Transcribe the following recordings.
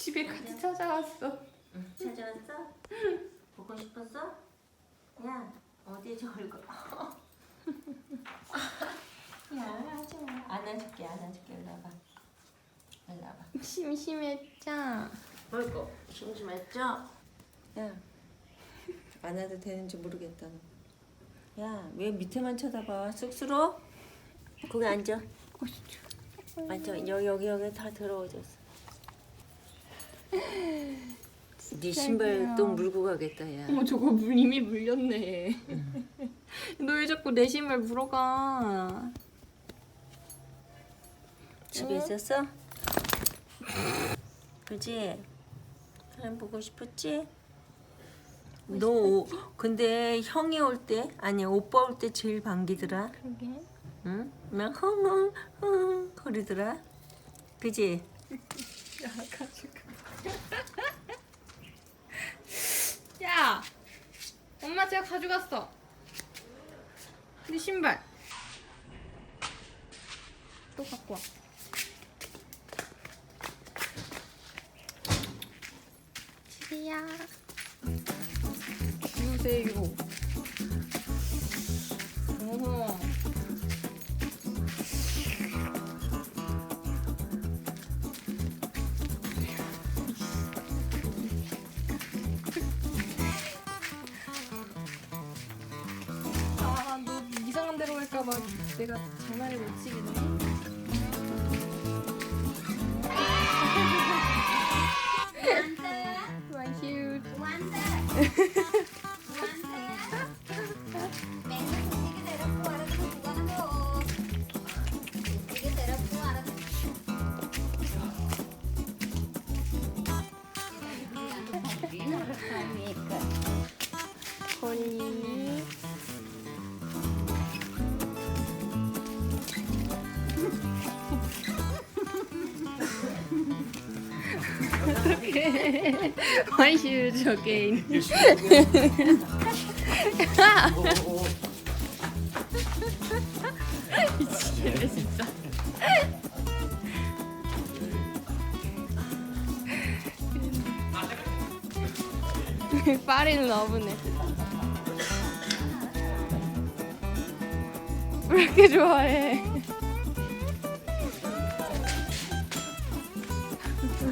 집에 같이 찾아왔어. 응, 찾아왔어? 보고 싶었어? 야 어디 저 얼굴 야 하지 마 안아줄게 안아줄게 일로 와봐 일로 와봐 심심했죠? 어이구 심심했죠? 야 안아도 되는지 모르겠다 야왜 밑에만 쳐다봐 쑥스러워? 거기 앉아 앉아 여기 여기 여기 다 더러워졌어 네 신발 또 물고 가겠다 야 어머 저거 물 이미 물렸네. 너 왜 자꾸 내 신발 물어가? 집에 있었어? 그지? 사람 보고 싶었지? 너 오- 근데 형이 올 때 아니 오빠 올 때 제일 반기더라 그러게. 응? 막 흥흥 흥 거리더라 그지? 야가지고. 야, 엄마 제 가 가져갔어. 네 신발. 또 갖고 와. 집이야. 갈까봐 내가 장난을 못 치겠네. My huge. 거리. 어떡해. Huge again. 미치겠네 진짜. 파리는 너무네. 왜 이렇게 좋아해?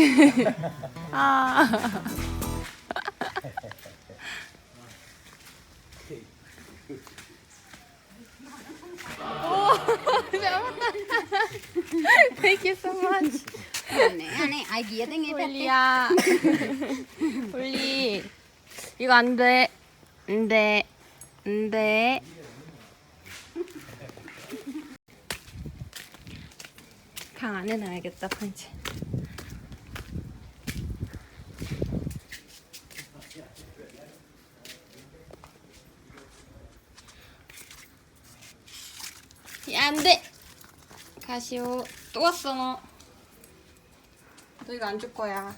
아. Thank you so much. 안에 아이디어 등에 올리야. 올리. 이거 안 돼. 안 돼. 안 돼. 방 안에 놔야겠다, 펀치. 안 돼! 가시오. 또 왔어, 너. 너 이거 안 줄 거야.